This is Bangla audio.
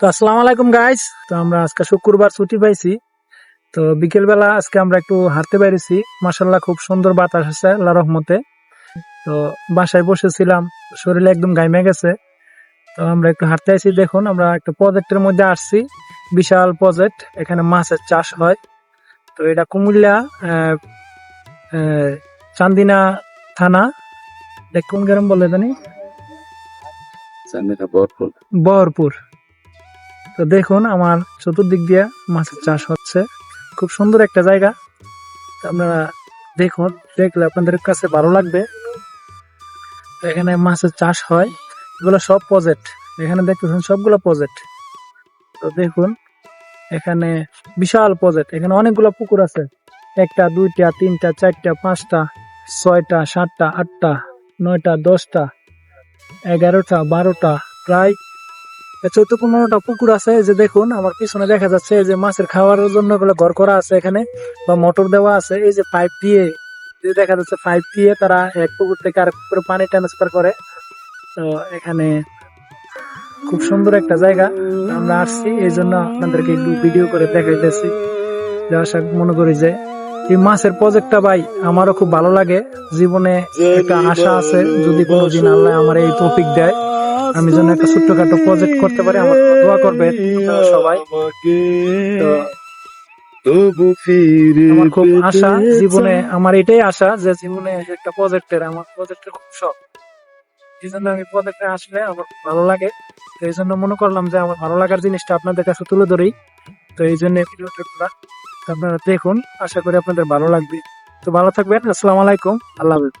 তো আসসালামু আলাইকুম গাইস তো আমরা আজকে শুক্রবার ছুটি পাইছি। তো বিকেল বেলা আজকে আমরা একটু হাঁটতে বেরিয়েছি। মাসাল্লাহ খুব সুন্দর বাতাস আছে আল্লাহ রহমতে। তো বাসায় বসেছিলাম শরীরে একদম গাইমে গেছে। তো আমরা একটু হাঁটতে আসি দেখুন আমরা একটা প্রজেক্টের মধ্যে আসছি। বিশাল প্রজেক্ট এখানে মাছের চাষ হয়। তো এটা কুমিল্লা চান্দিনা থানা। কোন গ্রাম বলে জানি? বহরপুর তো দেখুন আমার চতুর্দিক দিয়ে মাছের চাষ হচ্ছে। খুব সুন্দর একটা জায়গা। আপনারা দেখুন, দেখলে আপনাদের কাছে ভালো লাগবে। এখানে মাছের চাষ হয়। এগুলো সব প্রজেক্ট এখানে দেখতেছেন সবগুলো প্রজেক্ট তো দেখুন, এখানে বিশাল প্রজেক্ট এখানে অনেকগুলো পুকুর আছে। একটা, দুইটা, তিনটা, চারটা, পাঁচটা, ছয়টা, সাতটা, আটটা, নয়টা, দশটা, এগারোটা, বারোটা, প্রায় চোদ্দ পনেরোটা পুকুর আছে যে দেখুন আমার পিছনে দেখা যাচ্ছে যে মাছের খাওয়ার জন্য ঘর করা আছে এখানে বা মোটর দেওয়া আছে এই যে পাইপ দিয়ে যে দেখা যাচ্ছে পাইপ দিয়ে তারা এক পুকুর থেকে আরেক পুকুরে পানি ট্রান্সফার করে। তো এখানে খুব সুন্দর একটা জায়গা আমরা আসছি এই জন্য আপনাদেরকে একটু ভিডিও করে দেখাইতেছি। যে আশা মনে করি যে এই মাছের প্রজেক্টটা ভাই আমারও খুব ভালো লাগে। জীবনে একটা আশা আছে যদি কোনোদিন আল্লাহ আমার এই টপিক দেয়। আমি যেন একটা ছোট্টখাটো প্রজেক্ট করতে পারি আমার দোয়া করবেন সবাই। তো আমার খুব আশা জীবনে আমার এটাই আশা যে জীবনে একটা প্রজেক্টের আমার প্রজেক্টের খুব শখ। এই জন্য আমি প্রজেক্টে আসলে আমার ভালো লাগে। তো এই জন্য মনে করলাম যে আমার ভালো লাগার জিনিসটা আপনাদের কাছে তুলে ধরি তো এই জন্য আপনারা দেখুন আশা করি আপনাদের ভালো লাগবে। তো ভালো থাকবেন আসসালামু আলাইকুম আল্লাহ হাফেজ।